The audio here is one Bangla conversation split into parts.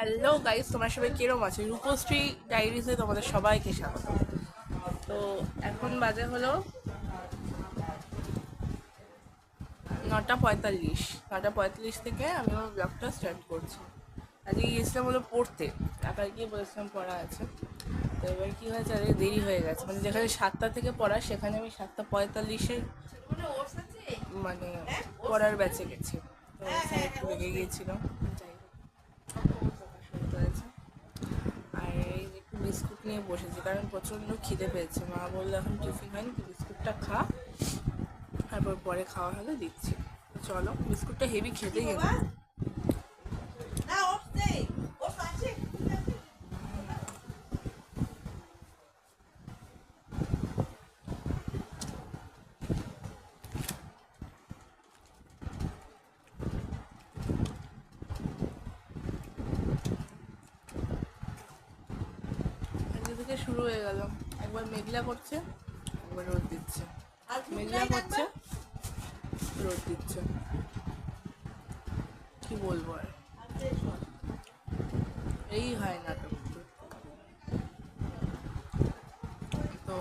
হ্যালো গাইস তোমার সবাই কিরম আছে? রূপশ্রী ডায়েরিজে তোমাদের সবাইকে স্বাগত। তো এখন বাজে হলো নটা পঁয়তাল্লিশ। নটা পঁয়তাল্লিশ থেকে আমি আমার ব্লগটা স্টার্ট করছি। আজকে গিয়েছিলাম হলো পড়তে। টাকায় গিয়ে বলেছিলাম পড়া আছে। তো এবার কী হয়েছে, আজকে দেরি হয়ে গেছে। মানে যেখানে সাতটা থেকে পড়া, সেখানে আমি সাতটা পঁয়তাল্লিশে মানে পড়ার ব্যাচে গেছি। তো গিয়েছিলাম যাই হোক শুনতে হয়েছে আর এই যে একটু বিস্কুট নিয়ে বসেছি, কারণ প্রচণ্ড খিদে পেয়েছে। মা বলল, এখন টিফিন হয়নি, তুই বিস্কুটটা খা। তারপর পরে খাওয়া হলে দিচ্ছি। চলো, বিস্কুটটা হেভি খেতে কিন্তু আজকে থেকে শুরু হয়ে গেল। একবার মেঘলা করছে একবার রোদ দিচ্ছে। মেঘলা করছে রোদ দিচ্ছে। কি বলব আর? এই হয় নাটক তো।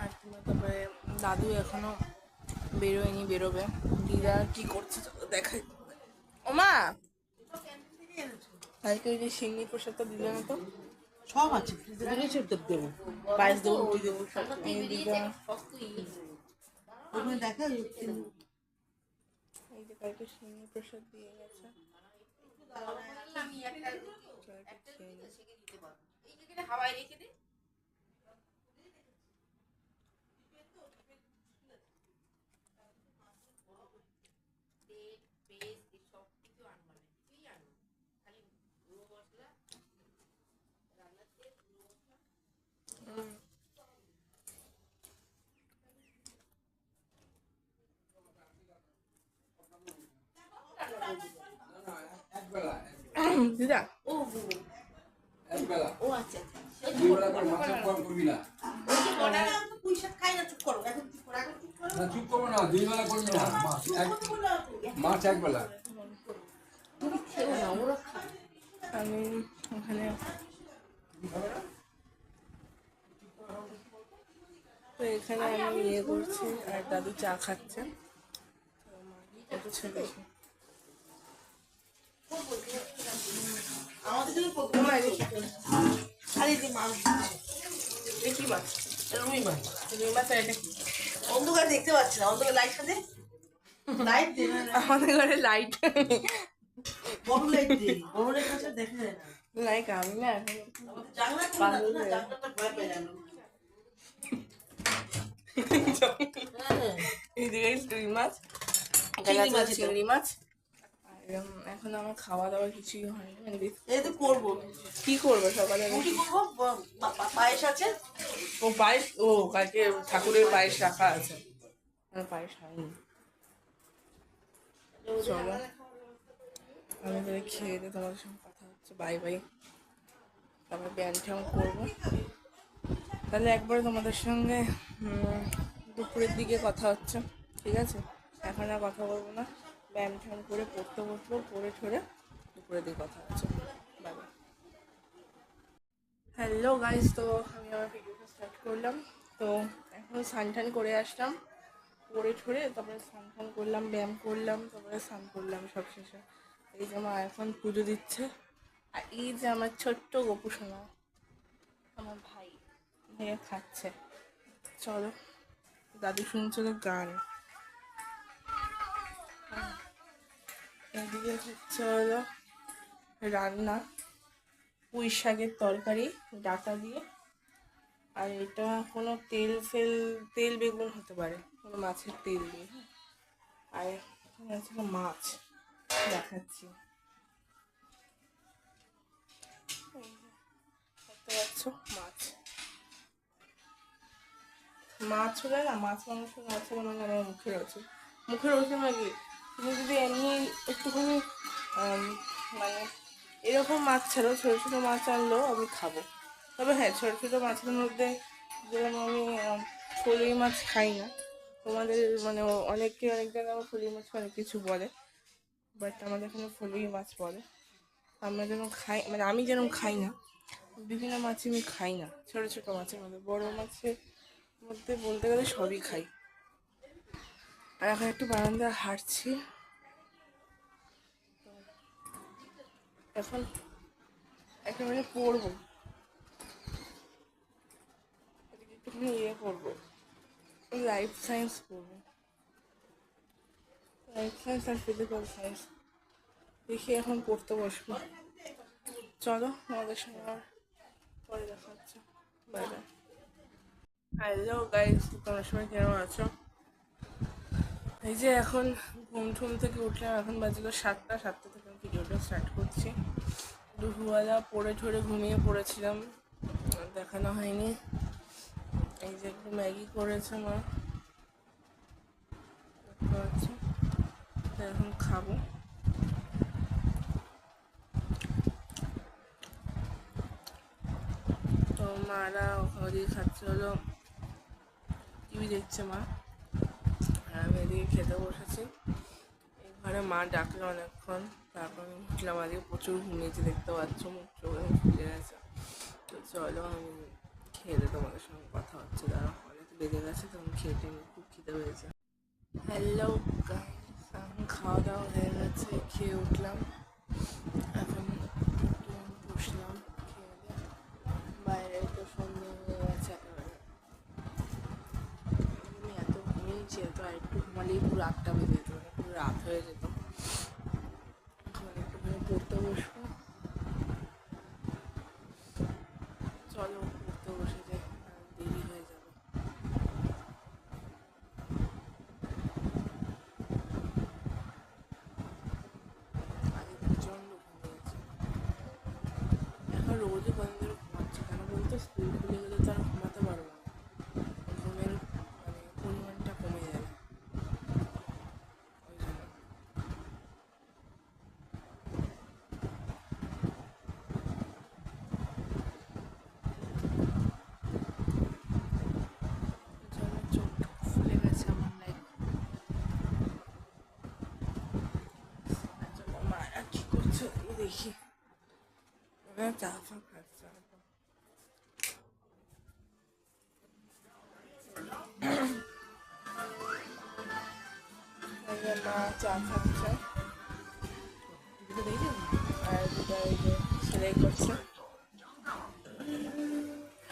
আর দাদু এখনও বেরোয়নি বেরোবে। দিদা কি করছে দেখাই। ওমা! কালকে ওই যে শিঙ্গি প্রসাদটা দিলে না তো? সব আছে ফ্রিজে তো দেবো। পায়েস দেবো রুটি দেবো সব ওখানে দেখা এই যে কালকে সিন্নি প্রসাদ দিয়ে গেছে। একটু আচ্ছা দুবেলা করে মাছের কম করবি না পুঁই শাক খাই না চুপ করো এখন চুপ করো এখন চুপ করো না চুপ করব না দুই না মাছ এক মাছ একবেলা আমি ওখানে তো এখানে আমি ইয়ে করছি, আর দাদু চা খাচ্ছে। তো আমাদের জন্য প্রথম যে মাছ কি মাছ রুই মাছ। রুই মাছ এটা কি? অন্ধকার দেখতে পাচ্ছি না। অন্ধকার লাইট সাথে? লাইট। আমাদের ঘরে লাইট বড় লাইট দে বড় লাইট আছে দেখা যায় না। লাইক আমি না। এখন আমাদের জানলা খোলা জানলাটা ভয় পেয়ে গেল হ্যাঁ এইদিকে রুই মাছ। চিংড়ি মাছ চিংড়ি মাছ। আর উম, এখন আমার খাওয়া দাওয়া কিছুই হয়নি। মানে এই তো করব। কি করব সকালে? রুটি করব পায়েস আছে? ও পায়েস? ও কালকে ঠাকুরের পায়েস রাখা আছে। পায়েস হয়নি। চলো। আমি তাহলে খেয়ে দিয়ে তোমাদের সঙ্গে কথা হচ্ছে। Bye bye. তারপর ব্যায়াম ট্যায়াম করব। তাহলে একবারে তোমাদের সঙ্গে দুপুরের দিকে কথা হচ্ছে। ঠিক আছে? এখন আর কথা বলব না। ব্যায়াম ট্যায়াম করে পড়তে বসবো, পড়ে ঠরে দুপুরের দিকে কথা হচ্ছে। বাই হ্যালো গাইস তো আমি আমার ভিডিওটা স্টার্ট করলাম। তো এখন স্নান টান করে আসলাম করে ঠরে তারপরে স্নান করলাম, ব্যায়াম করলাম, তারপরে স্নান করলাম সব শেষে। এই যে মা এখন পুজো দিচ্ছে। আর এই যে আমার ছোট্ট গোপু সোনা, আমার ভাই ভাইয়া খাচ্ছে। চলো, দাদু শুনছিল গান। এদিকে হচ্ছে হলো রান্না, পুঁই শাকের তরকারি, ডাটা দিয়ে। আর এটা কোনো তেল ফেল, তেল বেগুন হতে পারে, কোনো মাছের তেল দিয়ে হ্যাঁ। আর আছে মাছ, দেখাচ্ছি। দেখতে পাচ্ছ মাছ। মাছ হলে না, মাছ মাংস, মাছ হলে মানে আমার মুখের আছে মুখের রয়েছে নাকি তুমি যদি এমনি একটুখানি মানে এরকম মাছ ছাড়াও ছোটো ছোটো মাছ আনলেও আমি খাব। তবে হ্যাঁ ছোটো ছোটো মাছের মধ্যে যেরকম আমি ফলুই মাছ খাই না, তোমাদের মানে অনেকে অনেক জায়গায় আমার ফলুই মাছ অনেক কিছু বলে বাট আমাদের এখানে ফলুই মাছ বলে। আমরা যেরকম খাই মানে আমি যেরকম খাই না, বিভিন্ন মাছই আমি খাই না, ছোটো ছোটো মাছের মধ্যে। বড়ো মাছের মধ্যে বলতে গেলে সবই খাই। আর এখন একটু বারান্দায় হাঁটছি। এখন একেবারে পড়ব। একটুখানি ইয়ে করব। লাইফ সায়েন্স পড়ব লাইফ সায়েন্স আর ফিজিক্যাল সায়েন্স দেখি এখন পড়তে বসবো। চলো আমাদের সঙ্গে আর পরে দেখা হচ্ছে। বাই বাই হ্যালো গাইস তোমরা সবাই কেমন আছো? এই যে এখন ঘুম ঠুম থেকে উঠলাম, এখন বাজলো সাতটা সাতটা থেকে আমি ভিডিওটা স্টার্ট করছি। দুপুরবেলা পড়ে ঠরে ঘুমিয়ে পড়েছিলাম, দেখানো হয়নি। এই যে একটু ম্যাগি করেছে মা। দেখতে পাচ্ছ? এখন খাব। তো মারা ওদিকে খাচ্ছে, হলো টিভি দেখছে মা। আমি এদিকে খেতে বসেছি। ঘরে মা ডাকলো অনেকক্ষণ, তারপর আমি উঠলাম, আজকে প্রচুর ঘুমিয়েছি, দেখতে পাচ্ছ, মুখ চোখ ফুলে গেছে। তো চলো আমি খেয়ে তোমাদের সঙ্গে কথা হচ্ছে দাঁড়া অনেক বেজে গেছে, তো আমি খেয়ে টেয়ে খুব খিদে পেয়েছে। হ্যালো এখন খাওয়া দাওয়া হয়ে গেছে, খেয়ে উঠলাম। এখন বসলাম খেয়ে দিয়ে বাইরে তো সন্ধ্যে হয়ে গেছে একেবারে আমি এত এত আর একটু ঘুমালেই পুরো আটটা বেজে যেত, পুরো রাত হয়ে যেত। একটুখানি পড়তে বসবো চলো পড়তে বসে যাই আর দেরি হয়ে যাবে আগে প্রচণ্ড ঘুমিয়েছি এখন রোজই কদিন ধরে ঘুমাচ্ছি কেন বলতো স্কুল খুলে গেলে তো আর ঘুমাতে পারব না ঘুমের মানে পরিমাণটা কমে যাবে ওই জন্য জন্য চোখটা ফুলে গেছে আমার লাইক মারা কি করছে ওদিকে দেখি। চা ফা খাচ্ছে, চা খাচ্ছে।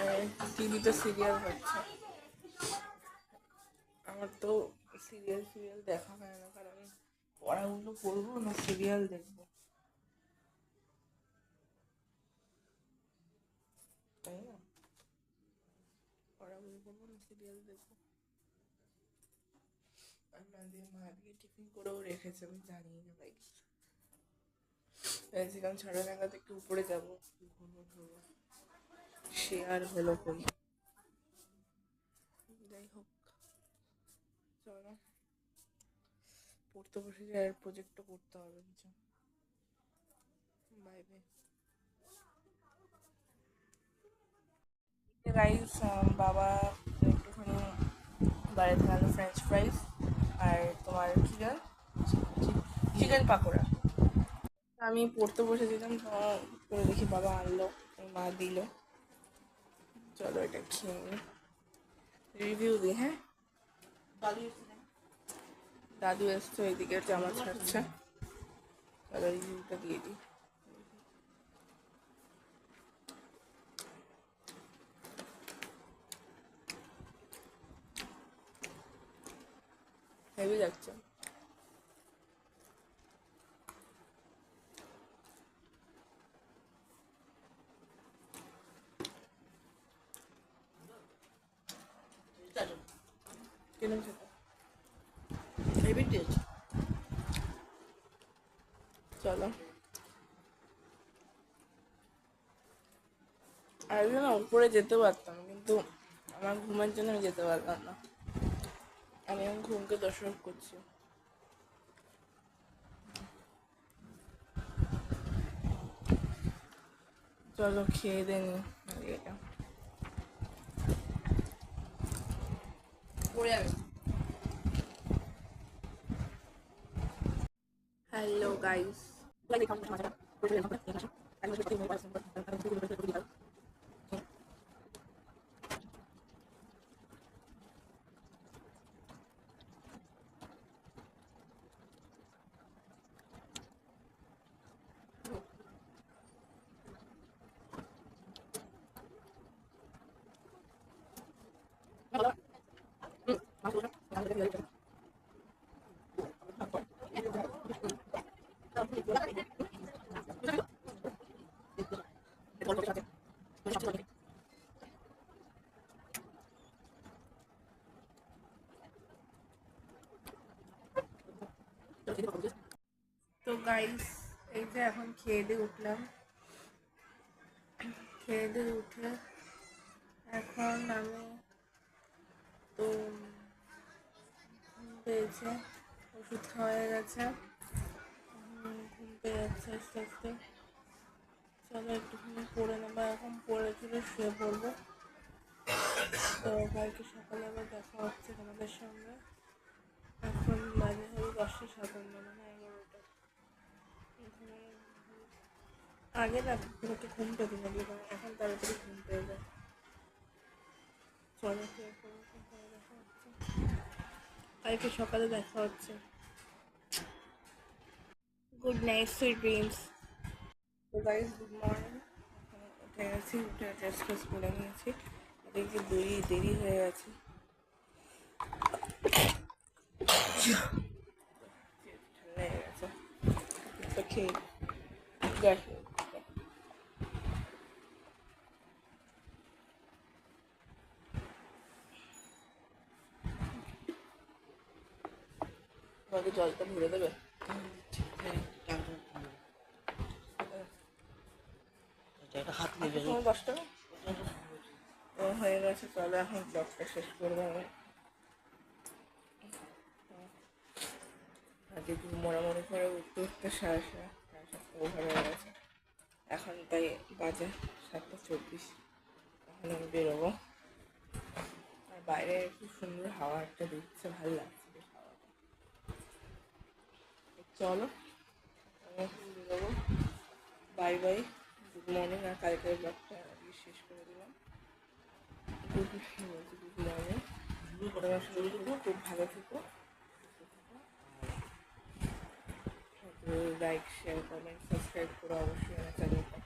আর টিভিতে সিরিয়াল আমার তো সিরিয়াল সিরিয়াল দেখা হয় না, কারণ পড়াগুলো পড়ব না সিরিয়াল দেখব তাই না পড়ব না সিরিয়াল দেখব আর মা দিয়ে মা দিয়ে টিফিন করেও রেখেছে আমি জানি না ভাই ভেবেছিলাম ছটা নাগাদ একটু উপরে যাব ঘুরবো ঘুরবো সে আর হলো কই যাই হোক চলো পড়তে বসে আর প্রজেক্টও করতে হবে কিছু বাই বাই রাইস বাবা একটুখানি বাইরে থেকে ফ্রেঞ্চ ফ্রাইস আর তোমার কি জান চিকেন পাকোড়া। আমি পড়তে বসেছিলাম তো করে দেখি বাবা আনলো মা দিল। চলো এটা খেয়ে নিই রিভিউ দিই হ্যাঁ। দাদু এসছে। ওইদিকে জামা ছাড়ছে। চলো রিভিউটা দিয়ে দিই হেভি লাগছে চলো। আর উপরে যেতে পারতাম, কিন্তু আমার ঘুমের জন্য আমি যেতে পারলাম না। আমি এখন ঘুমকে দর্শক করছি। চলো খেয়ে দেনি এটা পড়ে যাবে। হ্যালো গাইস তো গাইস এই যে এখন খেয়ে দিয়ে উঠলাম খেয়ে দিয়ে উঠে এখন আমি ঘুম ওষুধ খাওয়া হয়ে গেছে। ঘুম পেয়ে যাচ্ছে আস্তে আস্তে। চলো একটুখানি পড়ে নেব এখন পড়ে চলে শুয়ে পড়ব। তো কালকে সকালে আবার দেখা হচ্ছে তোমাদের সঙ্গে। এখন বাজে হলো দশটা সাতান্ন মানে এগারোটা। আগে না একটা ঘুম পেতে না এখন তাড়াতাড়ি ঘুম পেয়ে যায়। চলো শুয়ে পড়ো, সকালে দেখা কালকে সকালে দেখা হচ্ছে। গুড নাইট সুইট ড্রিমস তো গাইজ গুড মর্নিং উঠে গেছি, উঠে ড্রেস ফ্রেস করে নিয়েছি। এদিকে দেরি দেরি হয়ে গেছে। ঠান্ডা হয়ে গেছে। খেয়ে দেখ তোমাকে জলটা ভরে দেবে। হাত নেবে দশ টাকা ও হয়ে গেছে চলো এখন ব্লগটা শেষ করব আমি। আজকে একটু মোড়ামুড়ি করে উঠতে উঠতে সাড়ে সাড়ে সাতটা ওভার হয়ে গেছে। এখন তাই বাজে সাতটা চব্বিশ। এখন আমি বেরোবো। আর বাইরে খুব সুন্দর হাওয়া একটা দিচ্ছে ভালো লাগছে। চলো। আমি বাই বাই। Good morning. আর কালকের ব্লগটা আজকে শেষ করে দিলাম। Good good morning. খুব ভালো থেকো। লাইক শেয়ার কমেন্ট সাবস্ক্রাইব করো অবশ্যই আমার চ্যানেলটা